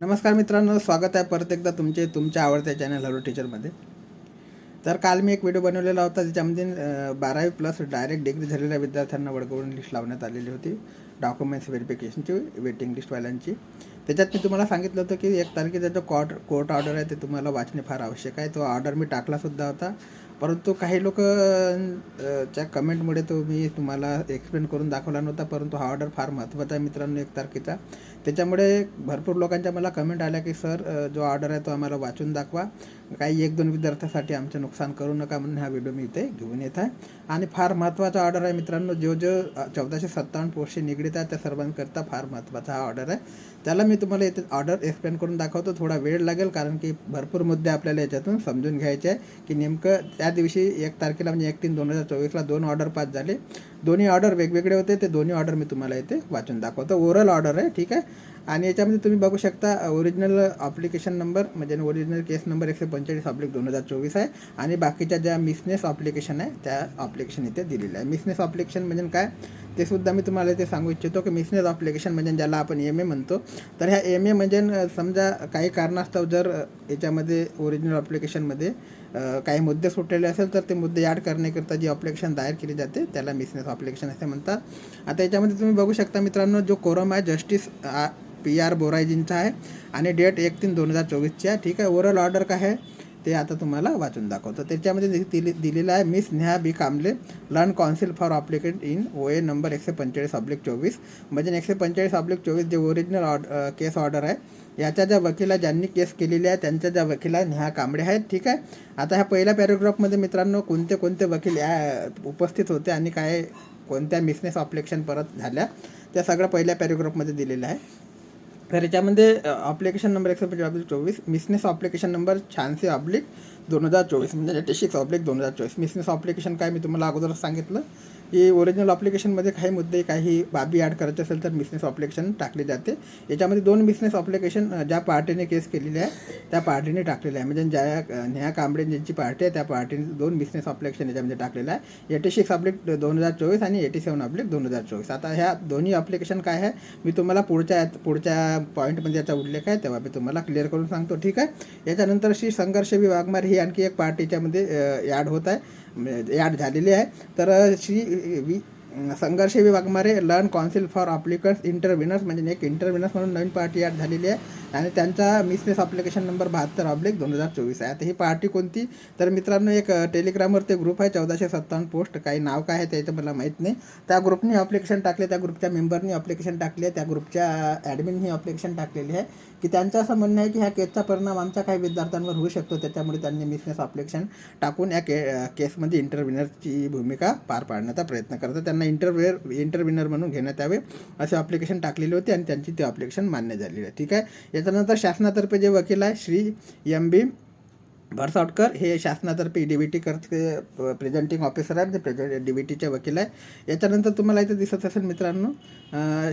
नमस्कार मित्रांनो स्वागत आहे परत एकदा तुमचे तुमच्या आवडत्या चॅनल हॅलो टीचरमध्ये तर काल मी एक व्हिडिओ बनवलेला होता त्याच्यामध्ये बारावी प्लस डायरेक्ट डिग्री झालेल्या विद्यार्थ्यांना वडकवून लिस्ट लावण्यात आलेली होती डॉक्युमेंट्स व्हेरिफिकेशनची वेटिंग लिस्टवाल्यांची त्याच्यात मी तुम्हाला सांगितलं होतं की एक तारखेचा जो कॉट कोर्ट ऑर्डर आहे ते तुम्हाला वाचणे फार आवश्यक आहे. तो ऑर्डर मी टाकलासुद्धा होता. परंतु काही लोक च्या कमेंटमुळे तो मी तुम्हाला एक्सप्लेन करून दाखवला नव्हता परंतु हा ऑर्डर फार महत्त्वाचा आहे मित्रांनो एक तारखेचा. त्याच्यामुळे भरपूर लोकांच्या मला कमेंट आल्या की सर जो ऑर्डर आहे तो आम्हाला वाचून दाखवा. काही एक दोन विद्यार्थ्यासाठी आमचं नुकसान करू नका म्हणून हा व्हिडिओ मी इथे घेऊन येत आहे. आणि फार महत्त्वाचा ऑर्डर आहे मित्रांनो जो जो चौदाशे सत्तावन्न पोस्टशी निगडीत आहे त्या सर्वांकरता फार महत्त्वाचा हा ऑर्डर आहे. त्याला मी तुम्हाला इथे ऑर्डर एक्सप्लेन करून दाखवतो. थोडा वेळ लागेल कारण की भरपूर मुद्दे आपल्याला याच्यातून समजून घ्यायचे आहे की नेमकं त्या दिवशी एक तारखेला म्हणजे एक तीन दोन हजार चोवीसला दोन ऑर्डर पास झाले. दोन्ही ऑर्डर वेगवेगळे होते. ते दोन्ही ऑर्डर मी तुम्हाला इथे वाचून दाखवतो. ओरल ऑर्डर आहे ठीक आहे? आणि याच्यामध्ये तुम्ही बघू शकता ओरिजिनल ॲप्लिकेशन नंबर म्हणजे ओरिजिनल केस नंबर एकशे पंचेचाळीस ऑप्लिक दोन हजार चोवीस आहे. आणि बाकीच्या ज्या मिसनेस ऑप्लिकेशन आहे त्या ऑप्लिकेशन इथे दिलेल्या आहे. मिसनेस ऑप्लिकेशन म्हणजे काय? ते सुद्धा मी तुम्हाला इथे सांगू इच्छितो की मिसनेस ऑप्लिकेशन म्हणजे ज्याला आपण एम ए म्हणतो. तर ह्या एम ए म्हणजे समजा काही कारणास्तव जर याच्यामध्ये ओरिजिनल ऑप्लिकेशनमध्ये काही मुद्दे सुटलेले असेल तर ते मुद्दे ॲड करण्याकरता जी अप्लिकेशन दायर केली जाते त्याला मिसनेस अप्लिकेशन असे म्हणतात. आता याच्यामध्ये तुम्ही बघू शकता मित्रांनो जो कोरम आहे जस्टिस पी आर बोरायजींचा आहे आणि डेट एक तीन दोन हजार चोवीसची आहे. ठीक आहे ओरल ऑर्डर काय आहे? ते आता तुम्हाला वाचून दाखवतो. त्याच्यामध्ये दिले दिली दिलेलं आहे Miss Neha B Kamble learned counsel for applicant in O A number एकशे पंचेचाळीस ऑब्लिक चोवीस. म्हणजे एकशे पंचेचाळीस ऑब्लिक चोवीस जे ओरिजिनल ऑर्ड केस ऑर्डर आहे याच्या ज्या वकिला ज्यांनी केस केलेली आहे त्यांच्या ज्या वकिला नेहा कांबळे आहेत ठीक आहे? आता ह्या पहिल्या पॅरेग्राफमध्ये मित्रांनो कोणते कोणते वकील या उपस्थित होते आणि काय कोणत्या मिसनेस ऑप्लेक्शन परत झाल्या त्या सगळ्या पहिल्या पॅरेग्राफमध्ये दिलेल्या आहे. तर याच्यामध्ये अप्लिकेशन नंबर एकशे पंचवीस चोवीस मिसनेस ॲप्लिकेशन नंबर शहाऐंशी अब्लिक दोन हजार चोवीस म्हणजे एटी सिक्स दोन हजार चोवीस. मिसनेस ऑप्लिकेशन काय मी तुम्हाला अगोदरच सांगितलं की ओरिजिनल ऑप्लिकेशनमध्ये काही मुद्दे काही बाबी ॲड करायचे असेल तर मिसनेस ऑप्लिकेशन टाकली जाते. याच्यामध्ये दोन मिसनेस ऑप्लिकेशन ज्या पार्टीने केस केलेली आहे त्या पार्टीने टाकलेलं आहे. म्हणजे ज्या नेहा कांबळे ज्यांची पार्टी आहे त्या पार्टीने दोन मिसनेस ऑप्लिकेशन याच्यामध्ये टाकलेलं आहे. एटी सिक्स अब्लिक दोन हजार चोवीस आणि एटी सेवन ऑब्लिक दोन हजार चोवीस. आता ह्या दोन्ही अप्लिकेशन काय आहे मी तुम्हाला पुढच्या यात- पुढच्या पॉईंटमध्ये याचा उल्लेख आहे तेव्हा मी तुम्हाला क्लिअर करून सांगतो. ठीक आहे? याच्यानंतर श्री संघर्ष विभागमार ही आणखी एक पार्टीच्यामध्ये ॲड होत आहे. ॲड झालेली आहे. तर Shri V Sangharsh Vibhagmare learned counsel for applicants interveners म्हणजे एक इंटरव्हिनर्स म्हणून नवीन पार्टी ॲड झालेली आहे. आणि त्यांचा मिसनेस अप्लिकेशन नंबर बहात्तर ऑब्लिक दोन हजार चोवीस आहे. आता ही पार्टी कोणती? तर मित्रांनो एक टेलिग्रामवर ते ग्रुप आहे चौदाशे सत्तावन्न पोस्ट काही नाव काय आहे त्याचं मला माहीत नाही. त्या ग्रुपने अप्लिकेशन टाकले त्या ग्रुपच्या मेंबरनी अप्लिकेशन टाकले आहे त्या ग्रुपच्या ॲडमिननी अप्लिकेशन टाकलेली आहे. की त्यांचं असं म्हणणं आहे की ह्या केसचा परिणाम आमच्या काही विद्यार्थ्यांवर होऊ शकतो त्याच्यामुळे त्यांनी मिसनेस अप्लिकेशन टाकून या के केसमध्ये इंटरव्हिनरची भूमिका पार पाडण्याचा प्रयत्न करतात त्यांना इंटरव्हिअर इंटरव्हिनर म्हणून घेण्यात यावे असे अप्लिकेशन टाकलेले होते आणि त्यांची ते अप्लिकेशन मान्य झालेली आहे. ठीक आहे? त्याच्यानंतर शासनातर्फे जे वकील आहे श्री एम बी भरसावटकर हे शासनातर्फे डी बी टी करते प्रेझेंटिंग ऑफिसर आहे ते प्रेझे डी बी टीचे वकील आहे. याच्यानंतर तुम्हाला इथे दिसत असेल मित्रांनो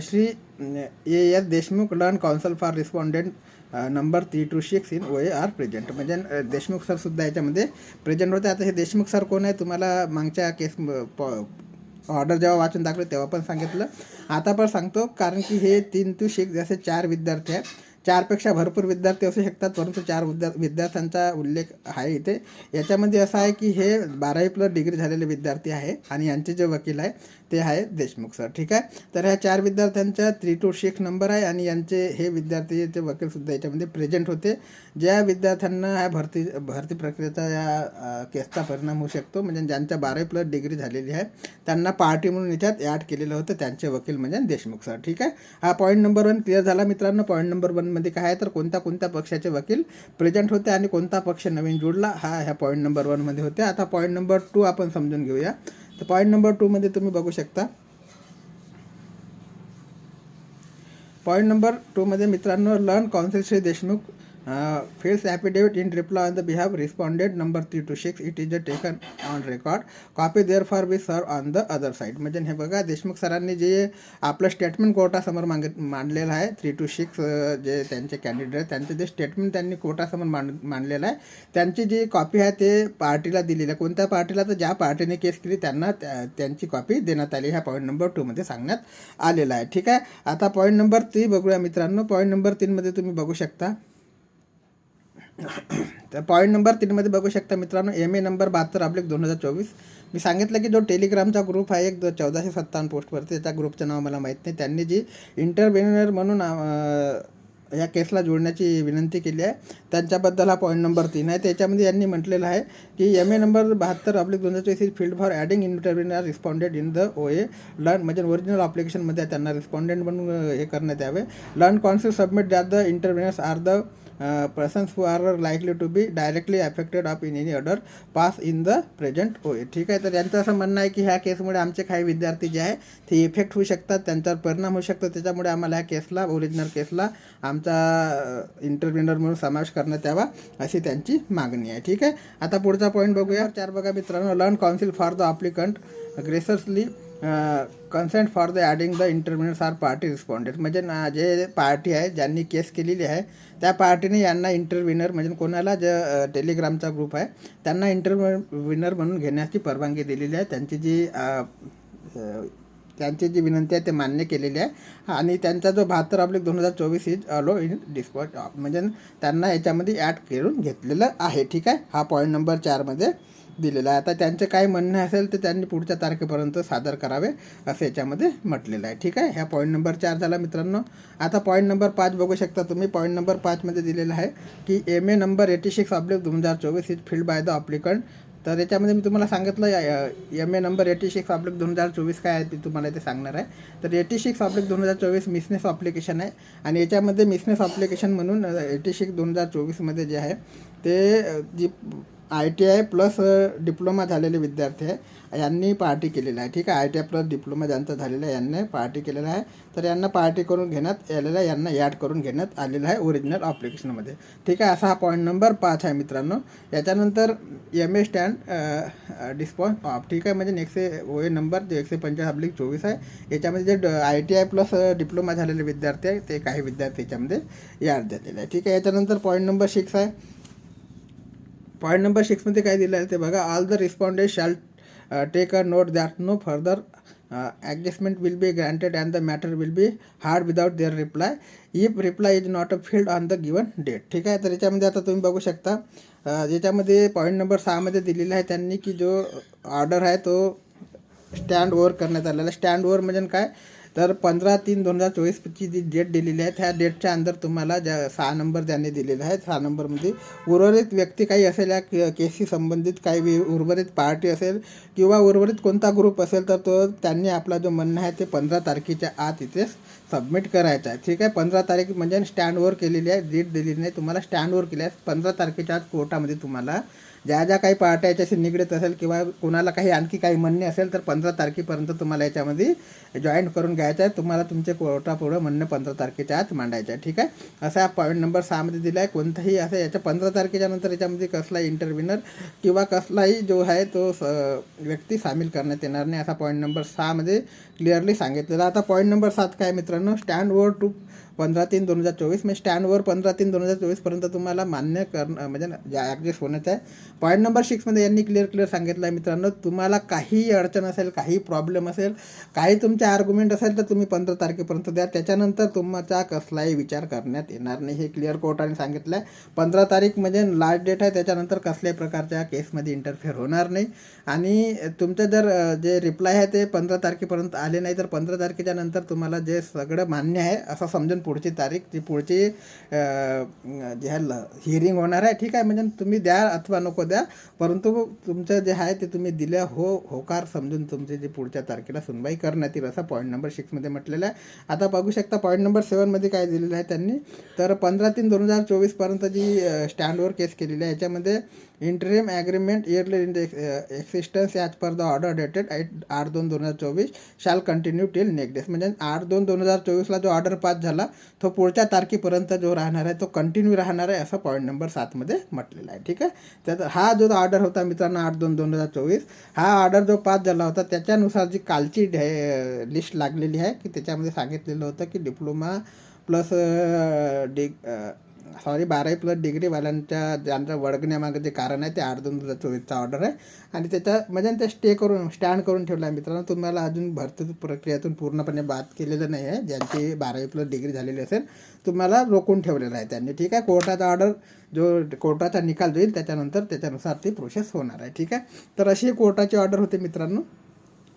Shri A S Deshmukh learned counsel for respondent number three two six in O A are present म्हणजे देशमुख सर सुद्धा याच्यामध्ये प्रेझेंट होते. आता हे देशमुख सर कोण आहे तुम्हाला मागच्या केस ऑर्डर जेव्हा वाचून दाखवली तेव्हा पण सांगितलं. आता पण सांगतो कारण की हे तीन टू सिक्स जसे चार विद्यार्थी आहेत चारपेक्षा भरपूर विद्यार्थी असू शकतात परंतु चार विद्या विद्यार्थ्यांचा उल्लेख आहे इथे. याच्यामध्ये असं आहे की हे बारावी प्लस डिग्री झालेले विद्यार्थी आहे आणि यांचे जे वकील आहे ते आहे देशमुख सर. ठीक आहे? तर ह्या चार विद्यार्थ्यांचा थ्री टू सिक्स नंबर आहे आणि यांचे हे विद्यार्थी ते वकीलसुद्धा याच्यामध्ये प्रेझेंट होते. ज्या विद्यार्थ्यांना ह्या भरती भरती प्रक्रियेचा या केसचा परिणाम होऊ शकतो म्हणजे ज्यांच्या बारावी प्लस डिग्री झालेली आहे त्यांना पार्टी म्हणून याच्यात ॲड केलेलं होतं त्यांचे वकील म्हणजे देशमुख सर. ठीक आहे? हा पॉईंट नंबर वन क्लिअर झाला मित्रांनो. पॉईंट नंबर वनमध्ये काय आहे? तर कोणत्या कोणत्या पक्षाचे वकील प्रेझेंट होते आणि कोणता पक्ष नवीन जोडला हा ह्या पॉईंट नंबर वनमध्ये होते. आता पॉईंट नंबर टू आपण समजून घेऊया. तर पॉईंट नंबर टूमध्ये तुम्ही बघू शकता. पॉईंट नंबर टूमध्ये मित्रांनो learned counsel Shri Deshmukh files affidavit in reply on the behalf respondent number three two six it is a taken on record copy therefore be serve on the other side म्हणजे हे बघा देशमुख सरांनी जे आपलं statement कोर्टासमोर माग मांडलेलं आहे three to six जे त्यांचे कॅन्डिडेट त्यांचे जे स्टेटमेंट त्यांनी कोर्टासमोर मांड मांडलेलं आहे त्यांची जी कॉपी आहे ते पार्टीला दिलेली आहे. कोणत्या पार्टीला? तर ज्या पार्टीने केस केली त्यांना त्या- त्यांची कॉपी देण्यात आली. ह्या पॉईंट नंबर टूमध्ये सांगण्यात आलेला आहे. ठीक आहे? आता पॉईंट नंबर थ्री बघूया मित्रांनो. पॉईंट नंबर तीनमध्ये तुम्ही बघू शकता. तर पॉईंट नंबर तीनमध्ये बघू शकता मित्रांनो एम ए नंबर बहात्तर आपले दोन हजार चोवीस. मी सांगितलं की जो टेलिग्रामचा ग्रुप आहे एक चौदाशे सत्तावन्न पोस्टवरती त्या ग्रुपचं नाव मला माहीत नाही. त्यांनी जी इंटरव्हेनर म्हणून या केसला जोडण्याची विनंती केली आहे त्यांच्याबद्दल हा पॉईंट नंबर तीन आहे त्याच्यामध्ये यांनी म्हटलेलं आहे की एम ए नंबर बहात्तर अब्लिक दोन हजार चोवीस is filed for adding intervener respondent in the O A learned म्हणजे ओरिजिनल अप्लिकेशनमध्ये त्यांना रिस्पॉन्डेंट म्हणून हे करण्यात यावे. Learned concept submit that the interveners are the persons who are likely to be directly affected of in any order pass in the present O ठीक आहे तर यांचं असं म्हणणं आहे की ह्या केसमुळे आमचे काही विद्यार्थी जे आहे ते इफेक्ट होऊ शकतात त्यांच्यावर परिणाम होऊ शकतो. त्याच्यामुळे आम्हाला ह्या केसला ओरिजिनल केसला आमचा uh, इंटरव्हिनर म्हणून समावेश करण्यात यावा अशी त्यांची मागणी आहे. ठीक आहे? आता पुढचा पॉईंट बघूया. चार बघा मित्रांनो. Learned counsel for the applicant graciously consent for the adding the interveners are party respondent म्हणजे ना जे पार्टी आहे ज्यांनी केस केलेली आहे त्या पार्टीने यांना इंटरविनर म्हणजे कोणाला जे टेलिग्रामचा ग्रुप आहे त्यांना इंटरव्हिनर म्हणून घेण्याची परवानगी दिलेली आहे. त्यांची जी त्यांची जी विनंती आहे ते मान्य केलेली आहे. आणि त्यांचा जो बहात्तर अब्लिक दोन हजार चोवीस इज अलो इन डिस्पॉट म्हणजे त्यांना याच्यामध्ये ॲड करून घेतलेलं आहे. ठीक आहे? हा पॉईंट नंबर चारमध्ये दिलेला आहे. आता त्यांचं काय म्हणणं असेल तर त्यांनी पुढच्या तारखेपर्यंत सादर करावे असं याच्यामध्ये म्हटलेलं आहे. ठीक आहे? ह्या पॉईंट नंबर चार झाला मित्रांनो. आता पॉईंट नंबर पाच बघू शकता तुम्ही. पॉईंट नंबर पाचमध्ये दिलेलं आहे की M A number eighty six oblique दोन हजार चोवीस is filed by the applicant तर याच्यामध्ये मी तुम्हाला सांगितलं M A number eighty six oblique दोन हजार चोवीस काय आहे ते तुम्हाला ते सांगणार आहे. तर एटी सिक्स ऑब्लिक दोन हजार चोवीस मिसनेस अप्लिकेशन आहे. आणि याच्यामध्ये मिसनेस अप्लिकेशन म्हणून एटी सिक्स दोन हजार चोवीसमध्ये जे आहे ते जी I T I plus diploma झालेले विद्यार्थी आहे. यांनी पार्टी केलेलं आहे. ठीक आहे? I T I plus diploma ज्यांचा झालेला आहे यांनी पार्टी केलेला आहे. तर यांना पार्टी करून घेण्यात आलेलं आहे यांना ॲड करून घेण्यात आलेलं आहे ओरिजिनल अप्लिकेशनमध्ये. ठीक आहे? असा हा पॉईंट नंबर पाच आहे मित्रांनो. याच्यानंतर M A stand disposed of ठीक आहे? म्हणजे नेक्स्ट ओ ए नंबर जे एकशे पंचाळीस अब्लिक चोवीस आहे. याच्यामध्ये जे I T I plus diploma झालेले विद्यार्थी आहे ते काही विद्यार्थी याच्यामध्ये याड झालेले आहे. ठीक आहे? याच्यानंतर पॉईंट नंबर सिक्स आहे. पॉईंट नंबर सिक्समध्ये काय दिलं आहे ते बघा. All the respondent shall take a note that no further adjustment will be granted and the matter will be heard without their reply if reply is not a filed on the given date ठीक आहे? तर याच्यामध्ये आता तुम्ही बघू शकता uh, ज्याच्यामध्ये याच्यामध्ये पॉईंट नंबर सहामध्ये दिलेला आहे त्यांनी की जो ऑर्डर आहे तो स्टँड ओवर करण्यात आलेला स्टँड ओवर म्हणजे काय? तर पंधरा तीन दोन हजार चोवीसची जी डेट दिलेली आहे त्या डेटच्या अंदर तुम्हाला ज्या सहा नंबर त्यांनी दिलेला आहे सहा नंबरमध्ये उर्वरित व्यक्ती काही असेल या के केसशी संबंधित काही उर्वरित पार्टी असेल किंवा उर्वरित कोणता ग्रुप असेल तर तो त्यांनी आपला जो म्हणणं आहे ते पंधरा तारखेच्या आत इथे सबमिट करायचं आहे. ठीक आहे? पंधरा तारीख म्हणजे स्टँडवर केलेली आहे डेट दिलेली नाही. तुम्हाला स्टँडवर केली आहे. पंधरा तारखेच्या आत कोर्टामध्ये तुम्हाला ज्या ज्या काही पार्ट्या याच्याशी निगडीत असेल किंवा कोणाला काही आणखी काही म्हणणे असेल तर पंधरा तारखेपर्यंत तुम्हाला याच्यामध्ये जॉईन करून घ्यायचं आहे. तुम्हाला तुमचे कोर्टापुढं म्हणणं पंधरा तारखेच्या आत मांडायचं आहे. ठीक आहे? असा पॉईंट नंबर सहामध्ये दिला आहे कोणताही असं याच्या पंधरा तारखेच्या नंतर याच्यामध्ये कसलाही इंटरव्हिनर किंवा कसलाही जो आहे तो स व्यक्ती सामील करण्यात येणार नाही. असा पॉईंट नंबर सहामध्ये क्लिअरली सांगितलेला आता पॉईंट नंबर सात काय मित्रांनो? स्टँड ओवर टू पंधरा तीन दोन हजार चोवीस. म्हणजे स्टँडवर पंधरा तीन दोन हजार चोवीसपर्यंत तुम्हाला मान्य करणं म्हणजे ॲडजस्ट होण्याचं आहे. पॉईंट नंबर सिक्समध्ये यांनी क्लिअर क्लिअर सांगितलं आहे मित्रांनो. तुम्हाला काही अडचण असेल काही प्रॉब्लेम असेल काही तुमचे आर्ग्युमेंट असेल तर तुम्ही पंधरा तारखेपर्यंत द्या. त्याच्यानंतर तुमचा कसलाही विचार करण्यात येणार नाही. हे क्लिअर कोर्टाने सांगितलं आहे पंधरा तारीख म्हणजे लास्ट डेट आहे. त्याच्यानंतर कसल्याही प्रकारच्या केसमध्ये इंटरफेअर होणार नाही. आणि तुमचं जर जे रिप्लाय आहे ते पंधरा तारखेपर्यंत आले नाही तर पंधरा तारखेच्या नंतर तुम्हाला जे सगळं मान्य आहे असं समजून पुढची तारीख जी पुढची जे आहे हिअरिंग होणार आहे. ठीक आहे म्हणजे तुम्ही द्या अथवा नको द्या. परंतु तुमचं जे आहे ते तुम्ही दिल्या हो होकार समजून तुमची जी पुढच्या तारखेला सुनवाई करण्यात येईल असं पॉईंट नंबर सिक्समध्ये म्हटलेलं आहे. आता बघू शकता पॉईंट नंबर सेवनमध्ये काय दिलेलं आहे त्यांनी. तर पंधरा तीन दोन हजार चोवीसपर्यंत जी स्टँडवर केस केलेली आहे. याच्यामध्ये interim agreement early in the existence as per the order dated eight आठ दोन दोन हजार चोवीस शाल कंटिन्यू टिल नेक्स्ट डेस म्हणजे आठ दोन दोन हजार चोवीसला जो ऑर्डर पास झाला तो पुढच्या तारखेपर्यंत जो राहणार आहे तो कंटिन्यू राहणार आहे असं पॉईंट नंबर सातमध्ये म्हटलेलं आहे. ठीक आहे? तर हा जो ऑर्डर होता मित्रांनो आठ दोन दोन हजार चोवीस हा ऑर्डर जो पास झाला होता त्याच्यानुसार जी कालची लिस्ट लागलेली आहे की त्याच्यामध्ये सांगितलेलं होतं की डिप्लोमा प्लस डिग सॉरी बारावी प्लस डिग्रीवाल्यांच्या ज्यांचं वळगण्यामागं जे कारण आहे ते आठ दोन हजार चोवीसचा ऑर्डर आहे. आणि त्याच्या म्हणजे ते स्टे करून स्टँड करून ठेवला आहे मित्रांनो. तुम्हाला अजून भरती प्रक्रियेतून पूर्णपणे बाद केलेलं नाही आहे. ज्यांची बारावी प्लस डिग्री झालेली असेल तुम्हाला रोखून ठेवलेलं आहे त्यांनी. ठीक आहे? कोर्टाचा ऑर्डर जो कोर्टाचा निकाल देईल त्याच्यानंतर त्याच्यानुसार ती प्रोसेस होणार आहे. ठीक आहे? तर अशी कोर्टाची ऑर्डर होते मित्रांनो.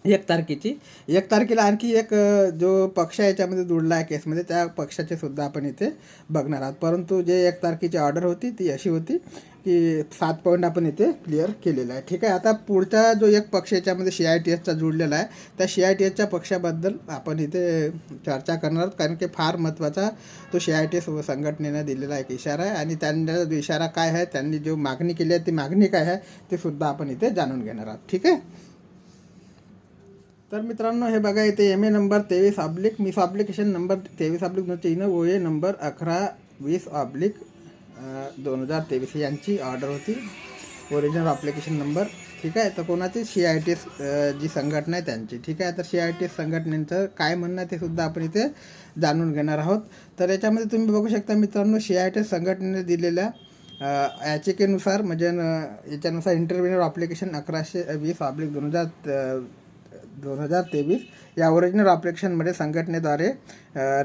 एक तारखेची. एक तारखेला आणखी एक जो पक्ष याच्यामध्ये जुळला आहे केसमध्ये त्या पक्षाचे सुद्धा आपण इथे बघणार आहोत. परंतु जे एक तारखेची ऑर्डर होती ती अशी होती की सात पॉईंट आपण इथे क्लिअर केलेला आहे. ठीक आहे आता पुढचा जो एक पक्ष याच्यामध्ये सी आय टी एसचा जुळलेला आहे. त्या सी आय टी एसच्या पक्षाबद्दल आपण इथे चर्चा करणार आहोत कारण की फार महत्त्वाचा तो सी आय टी एस संघटनेनं दिलेला एक इशारा आहे आणि त्यांचा जो इशारा काय आहे त्यांनी जो मागणी केली आहे ती मागणी काय आहे ते सुद्धा आपण इथे जाणून घेणार आहोत. ठीक आहे? तर मित्रांनो हे बघा इथे एम ए नंबर तेवीस ऑब्लिक मिस ऑब्लिकेशन नंबर तेवीस ऑब्लिक दोन तीन ओ ए नंबर अकरा वीस ऑब्लिक दोन हजार तेवीस. यांची ऑर्डर होती. ओरिजिनल ॲप्लिकेशन नंबर ठीक आहे? तर कोणाची? सी आय टी एस जी संघटना आहे त्यांची. ठीक आहे? तर सी आय टी एस संघटनेचं काय म्हणणं आहे ते सुद्धा आपण इथे जाणून घेणार आहोत. तर याच्यामध्ये तुम्ही बघू शकता मित्रांनो सी आय टी एस संघटनेने दिलेल्या याचिकेनुसार म्हणजे याच्यानुसार इंटरव्ह्यूनर ॲप्लिकेशन अकराशे वीस ऑब्लिक दोन हजार दोन हजार तेवीस या ओरिजिनल ऑपरेशनमध्ये संघटनेद्वारे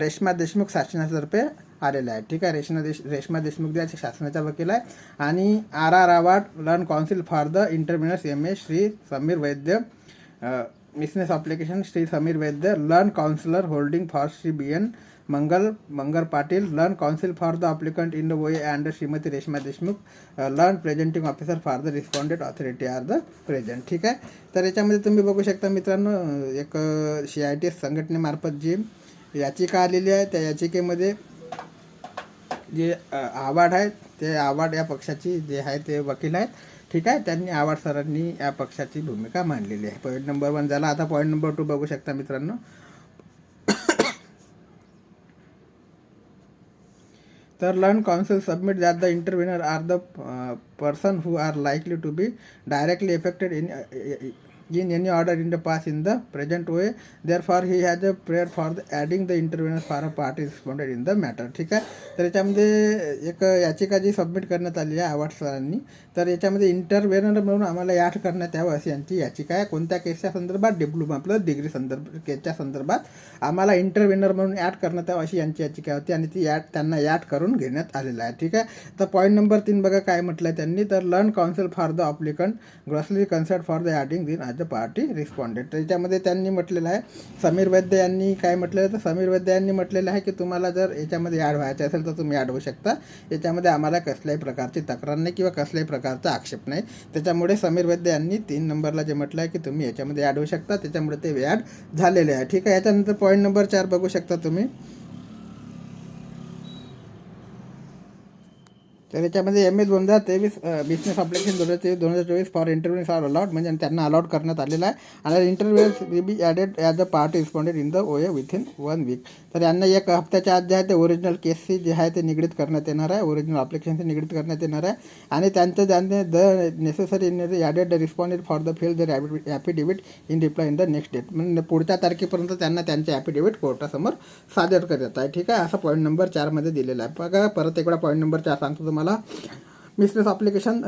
रेश्मा देशमुख शासनातर्फे आलेला आहे. ठीक आहे रेश्मा देश रेश्मा देशमुख ज्या शासनाचा वकील आहे. आणि R R Awad learned counsel for the interveners M A Shri Sameer Vaidya business application Shri Sameer Vaidya learned counsellor holding for Shri B N Mangal Mangal Patil learned counsel for the applicant in the way and Shrimati Reshma Deshmukh learned presenting officer for the respondent authority are the present ठीक आहे? तर याच्यामध्ये तुम्ही बघू शकता मित्रांनो एक C I T S संघटनेमार्फत जी याचिका आलेली आहे त्या याचिकेमध्ये जे आव्हाड आहे ते आव्हाड या पक्षाची जे आहे ते वकील आहेत. ठीक आहे? त्यांनी आव्हाड सरांनी या पक्षाची भूमिका मांडलेली आहे. पॉईंट नंबर वन झाला. आता पॉईंट नंबर टू बघू शकता मित्रांनो. The learned council submit that the intervener are the uh, person who are likely to be directly affected in uh, uh, in any order in the past in the present way therefore he has a prayer for the adding the interveners for a party responded in the matter. ठीक आहे? तर याच्यामध्ये एक याचिका जी submit करण्यात आली आहे आवाड सरांनी तर याच्यामध्ये इंटरव्हेनर म्हणून आम्हाला ॲड करण्यात यावं अशी यांची याचिका आहे. कोणत्या केसच्या संदर्भात? डिप्लोमा प्लस डिग्री संदर्भ केसच्या संदर्भात आम्हाला इंटरव्हेनर म्हणून ॲड करण्यात यावं अशी यांची याचिका होती आणि ती ॲड त्यांना ॲड करून घेण्यात आलेलं आहे. ठीक आहे? तर पॉईंट नंबर तीन बघा काय म्हटलं आहे त्यांनी. तर learn counsel for the applicant grossly concert for the adding then the party responded तर याच्यामध्ये त्यांनी म्हटलेलं आहे समीर वैद्य यांनी काय म्हटलेलं? तर समीर वैद्य यांनी म्हटलेलं आहे की तुम्हाला जर याच्यामध्ये ॲड व्हायचं असेल तर तुम्ही ॲड होऊ शकता. याच्यामध्ये आम्हाला कसल्याही प्रकारची तक्रार नाही किंवा कसल्याही प्रकारचा आक्षेप नाही. त्याच्यामुळे समीर वैद्य यांनी तीन नंबरला जे म्हटलं आहे की तुम्ही याच्यामध्ये ॲड होऊ शकता. त्याच्यामुळे ते ॲड झालेले आहे. ठीक आहे याच्यानंतर पॉईंट नंबर चार बघू शकता तुम्ही. तर याच्यामध्ये एम ए दोन हजार तेवीस बिझनेस अप्लिकेशन दोन हजार तेवीस दोन हजार चोवीस फॉर इंटरव्ह्यूज आर अलॉट म्हणजे त्यांना अलॉट करण्यात आलेला आहे. आणि interveners will be added as a part respondent in the OA within one week तर यांना एक हप्त्याच्या आत जे आहे ते ओरिजिनल केसची जे आहे ते निगडीत करण्यात येणार आहे. ओरिजिनल अप्लिकेशनचे निगडीत करण्यात येणार आहे. आणि त्यांचं त्यांनी the necessary in added respondent for the fill the affidavit in reply in the next date म्हणजे पुढच्या तारखेपर्यंत त्यांना त्यांचे ॲफिडेविट कोर्टासमोर सादर करत आहे ठीक आहे? असा पॉईंट नंबर चारमध्ये दिलेला आहे. बघा परत एक पॉईंट नंबर चार सांगतो तुम्हाला मिसलेस अप्लिकेशन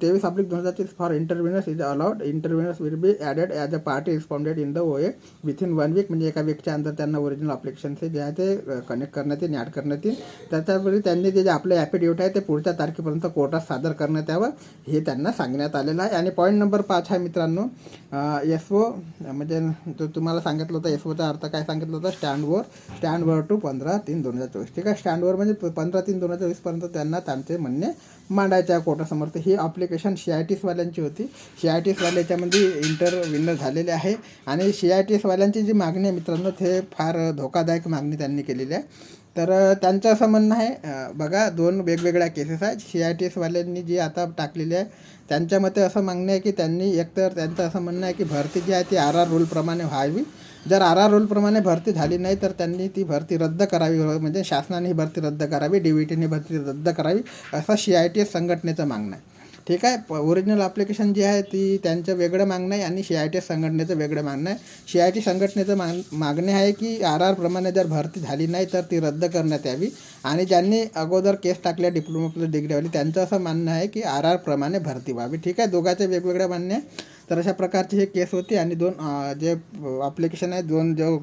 तेवीस अप्लिक दोन हजार तीस for interveners is allowed interveners will be added as a party respondent in the OA within one week म्हणजे एका वीकच्या अंदर त्यांना ओरिजिनल अप्लिकेशनचे जे आहे ते uh, कनेक्ट करण्यात येईल ॲड करण्यात येईल त्याच्यावेळी त्यांनी जे जे आपलं ॲफिडेविट आहे ते पुढच्या तारखेपर्यंत कोर्टात सादर करण्यात यावं हे त्यांना सांगण्यात आलेलं आहे. आणि पॉईंट नंबर पाच आहे मित्रांनो uh, एस ओ म्हणजे जो तुम्हाला सांगितलं होतं एस ओचा अर्थ काय सांगितलं होतं? स्टँडवर स्टँडवर टू पंधरा तीन दोन हजार चोवीस. ठीक आहे? स्टँडवर म्हणजे पंधरा तीन दोन हजार चोवीसपर्यंत त्यांना त्यांचे म्हणणे मांडायच्या आहे कोर्टासमोर. तर ही अप्लिकेशन सी आय टी एसवाल्यांची होती. सी आय टी एसवाल्याच्यामध्ये इंटर विनर झालेले आहे. आणि सी आय टी एसवाल्यांची जी मागणी आहे मित्रांनो ते फार धोकादायक मागणी त्यांनी केलेली आहे. तर त्यांचं असं म्हणणं आहे बघा दोन वेगवेगळ्या केसेस आहेत. सी आय टी एसवाल्यांनी जी आता टाकलेली आहे त्यांच्या मते असं मागणं आहे की त्यांनी एकतर त्यांचं असं म्हणणं आहे की भरती जी आहे ती आर आर रूलप्रमाणे व्हावी. जर आर आर रूलप्रमाणे भरती झाली नाही तर त्यांनी ती भरती रद्द करावी. म्हणजे शासनाने ही भरती रद्द करावी डी व्ही टीने भरती रद्द करावी असं सी आय टी एस संघटनेचं मागणं आहे. ठीक आहे? प ओरिजिनल ॲप्लिकेशन जी आहे ती त्यांचं वेगळं मागणं आहे आणि सी आय टी एस संघटनेचं वेगळं मागणं आहे. सी आय टी संघटनेचं माग मागणे आहे की आर आर प्रमाणे जर भरती झाली नाही तर ती रद्द करण्यात यावी. आणि ज्यांनी अगोदर केस टाकल्या डिप्लोमा प्लस डिग्रीवाली त्यांचं असं मानणं आहे की आर आर प्रमाणे भरती व्हावी. ठीक आहे? दोघांचे वेगवेगळे म्हणणे आहे. तर अशा प्रकारची हे केस होती आणि दोन जे ॲप्लिकेशन आहे दोन जो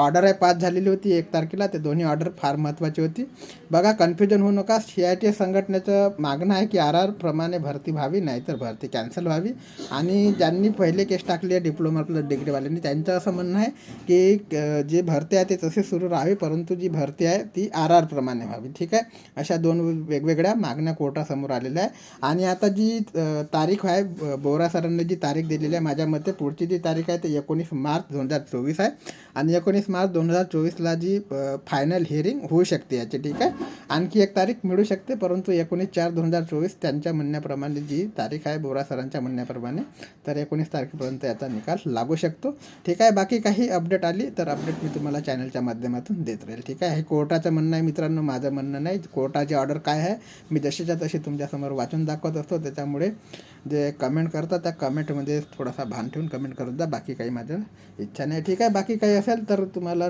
ऑर्डर आहे पास झालेली होती एक तारखेला. ते दोन्ही ऑर्डर फार महत्त्वाची होती. बघा कन्फ्युजन होऊ नका. सी आय टी संघटनेचं मागणं आहे की आर आर प्रमाणे भरती व्हावी नाहीतर भरती कॅन्सल व्हावी. आणि ज्यांनी पहिले केस टाकली आहे डिप्लोमा प्लस डिग्रीवाल्यांनी त्यांचं असं म्हणणं आहे की जे भरती आहे ते तसे सुरू राहावी परंतु जी भरती आहे ती आर आर प्रमाणे व्हावी. ठीक आहे? अशा दोन वेगवेगळ्या मागण्या कोर्टासमोर आलेल्या आहे. आणि आता जी तारीख आहे ब- बोरा सरांनी जी तारीख दिलेली आहे माझ्या मते पुढची जी तारीख आहे ते एकोणीस मार्च दोन हजार चोवीस आहे. आणि एकोणीस मार्च दोन हजार चोवीसला जी फायनल हिअरिंग होऊ शकते याची ठीक आहे? आणखी एक तारीख मिळू शकते परंतु एकोणीस चार दोन हजार चोवीस त्यांच्या म्हणण्याप्रमाणे जी तारीख आहे बोरा सरांच्या म्हणण्याप्रमाणे तर एकोणीस तारखेपर्यंत याचा निकाल लागू शकतो. ठीक आहे बाकी काही अपडेट आली तर अपडेट मी तुम्हाला चॅनलच्या माध्यमातून देत राहील ठीक आहे? हे कोर्टाचं म्हणणं आहे मित्रांनो माझं म्हणणं नाही. कोर्टाची ऑर्डर काय आहे मी जशीच्या तशी तुमच्यासमोर वाचून दाखवत असतो. त्याच्यामुळे जे कमेंट करतात त्या कमेंटमध्ये थोडासा भान ठेवून कमेंट करत जा बाकी काही माझं इच्छा नाही. ठीक आहे बाकी काही असेल तर तुम्हाला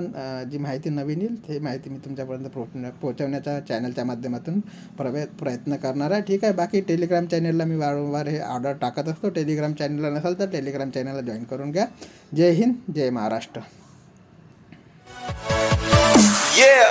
जी माहिती नवीन येईल ते माहिती मी तुमच्यापर्यंत पोहोचण्या पोहोचवण्याचा चॅनलच्या माध्यमातून प्रवे प्रयत्न करणार आहे. ठीक आहे. बाकी टेलिग्राम चॅनलला मी वारंवार हे ऑर्डर टाकत असतो. टेलिग्राम चॅनलला नसाल तर टेलिग्राम चॅनलला जॉईन करून घ्या. जय हिंद जय महाराष्ट्र. Yeah.